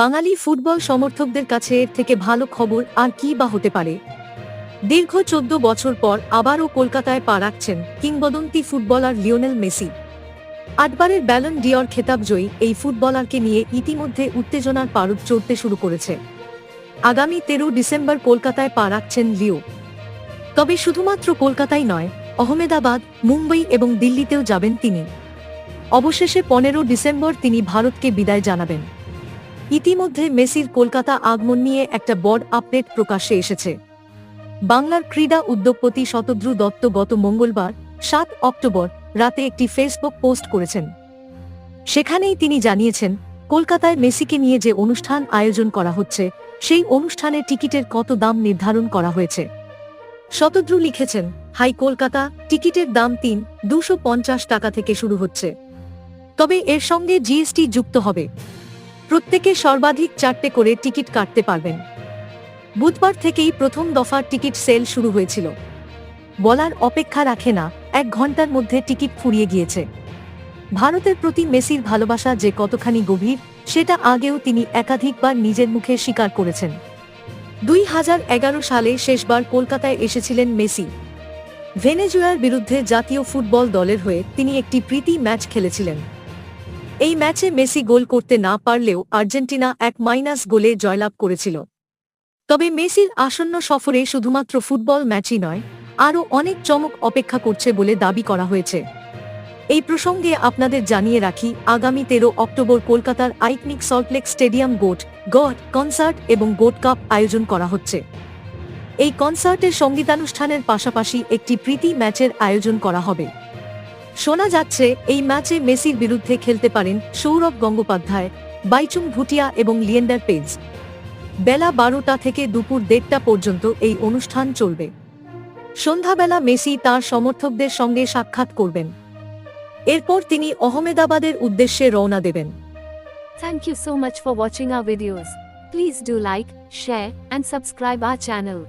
বাঙালি football সমর্থকদের কাছে এর থেকে ভালো খবর আর কি বা হতে পারে? দীর্ঘ চোদ্দ বছর পর আবারও কলকাতায় পা রাখছেন কিংবদন্তি ফুটবলার লিওনেল মেসি। আটবারের ব্যালন ডিওর খেতাব জয়ী এই ফুটবলারকে নিয়ে ইতিমধ্যে উত্তেজনার পারদ চড়তে শুরু করেছে। আগামী তেরো ডিসেম্বর কলকাতায় পা রাখছেন লিও। তবে শুধুমাত্র কলকাতাই নয় অহমেদাবাদ মুম্বই এবং দিল্লিতেও যাবেন তিনি। অবশেষে পনেরো ডিসেম্বর তিনি ভারতকে বিদায় জানাবেন। ইতিমধ্যে মেসির কলকাতা আগমন নিয়ে একটা বড় আপডেট প্রকাশ্যে এসেছে। বাংলার ক্রীড়া উদ্যোগপতি শতদ্রু দত্ত গত মঙ্গলবার, সাত অক্টোবর, রাতে একটি ফেসবুক পোস্ট করেছেন। সেখানেই তিনি জানিয়েছেন, কলকাতায় মেসিকে নিয়ে যে অনুষ্ঠান আয়োজন করা হচ্ছে, সেই অনুষ্ঠানে টিকিটের কত দাম নির্ধারণ করা হয়েছে। শতদ্রু লিখেছেন, হাই কলকাতা, টিকিটের দাম তিন, দুশো টাকা থেকে শুরু হচ্ছে। তবে এর সঙ্গে জিএসটি যুক্ত হবে। প্রত্যেকে সর্বাধিক চারটে করে টিকিট কাটতে পারবেন। বুধবার থেকেই প্রথম দফার টিকিট সেল শুরু হয়েছিল। বলার অপেক্ষা রাখে না, এক ঘণ্টার মধ্যে টিকিট ফুরিয়ে গিয়েছে। ভারতের প্রতি মেসির ভালোবাসা যে কতখানি গভীর, সেটা আগেও তিনি একাধিকবার নিজের মুখে স্বীকার করেছেন। দুই হাজার এগারো সালে শেষবার কলকাতায় এসেছিলেন মেসি। ভেনেজুয়ার বিরুদ্ধে জাতীয় ফুটবল দলের হয়ে তিনি একটি প্রীতি ম্যাচ খেলেছিলেন। এই ম্যাচে মেসি গোল করতে না পারলেও আর্জেন্টিনা এক মাইনাস গোলে জয়লাভ করেছিল। তবে মেসির আসন্ন সফরে শুধুমাত্র ফুটবল ম্যাচই নয়, আরও অনেক চমক অপেক্ষা করছে বলে দাবি করা হয়েছে। এই প্রসঙ্গে আপনাদের জানিয়ে রাখি, আগামী তেরো অক্টোবর কলকাতার iconic Salt Lake stadium GOAT, God, concert এবং গোট কাপ আয়োজন করা হচ্ছে। এই কনসার্টের সঙ্গীতানুষ্ঠানের পাশাপাশি একটি প্রীতি ম্যাচের আয়োজন করা হবে। শোনা যাচ্ছে, এই ম্যাচে মেসির বিরুদ্ধে খেলতে পারেন সৌরভ গঙ্গোপাধ্যায়, বাইচুং ভুটিয়া এবং লিয়েন্ডার পেজ বেলা বারোটা থেকে দুপুর দেড়টা পর্যন্ত এই অনুষ্ঠান চলবে সন্ধ্যাবেলা মেসি তার সমর্থকদের সঙ্গে সাক্ষাৎ করবেন এরপর তিনি অহমেদাবাদের উদ্দেশ্যে রওনা দেবেন thank you so much for watching our videos. Please do like share and subscribe our channel.